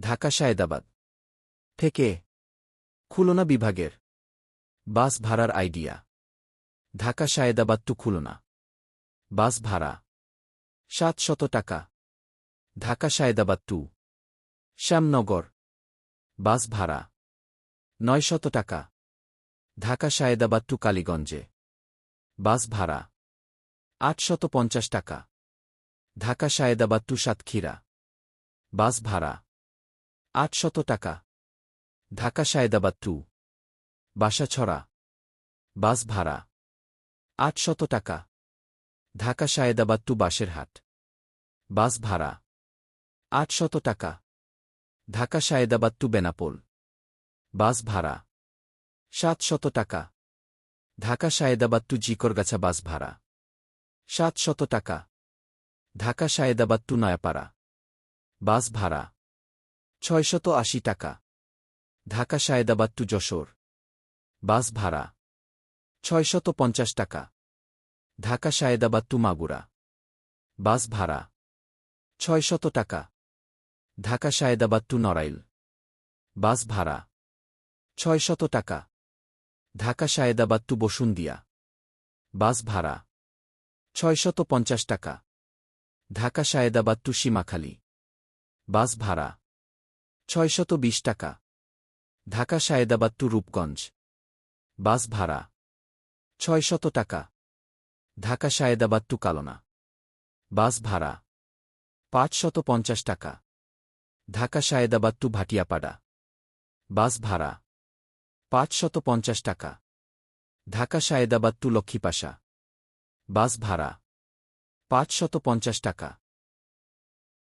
ঢাকা শায়েদাবাদ থেকে, খুলনা বিভাগের। বাস ভাড়ার idea. Dhaka Sayedabad to Khulna. Bus ভাড়া, সাত শত টাকা। ঢাকা শায়েদাবাদ টু। শ্যামনগর। বাস ভাড়া, নয় শত টাকা। ঢাকা শায়েদাবাদ টু কালীগঞ্জে। বাস ভাড়া আটশত পঞ্চাশ টাকা। ঢাকা শায়েদাবাদ টু সাতক্ষীরা। বাস ভাড়া আটশত টাকা। ঢাকা শায়েদাবাদ টু। বাসাছড়া বাস ভাড়া। আটশত টাকা। ঢাকা শায়েদাবাদ টু বাসেরহাট। বাস ভাড়া। আটশত টাকা। ঢাকা শায়েদাবাদ টু বেনাপোল। বাস ভাড়া। সাতশত টাকা। ঢাকা শায়েদাবাদ টু জিকরগাছা বাস ভাড়া। সাতশত টাকা। ঢাকা শায়েদাবাদ টু নয়াপাড়া। বাস ভাড়া। ছয়শত আশি টাকা। ঢাকা শায়েদাবাদ টু যশোর। বাস ভাড়া। ছয়শত পঞ্চাশ টাকা। ঢাকা শায়েদাবাদ টু মাগুরা। বাস ভাড়া। ছয়শত টাকা। ঢাকা শায়েদাবাদ টু নড়াইল। বাস ভাড়া। ছয়শত টাকা। ঢাকা শায়েদাবাদ টু বসুন্দিয়া বাস ভাড়া। ছয়শত পঞ্চাশ টাকা। ঢাকা শায়েদাবাদ টু সীমাখালী। বাস ভাড়া। ছয়শত বিশ টাকা। ঢাকা শায়েদাবাদ টু রূপগঞ্জ। বাস ভাড়া। ছয়শত টাকা। ঢাকা শায়েদাবাদ টু কালনা। বাস ভাড়া। পাঁচশত পঞ্চাশ টাকা। ঢাকা শায়েদাবাদ টু ভাটিয়াপাড়া। বাস ভাড়া। পাঁচশত পঞ্চাশ টাকা। ঢাকা শায়েদাবাদ টু লক্ষ্মীপাশা। বাস ভাড়া। পাঁচশত পঞ্চাশ টাকা।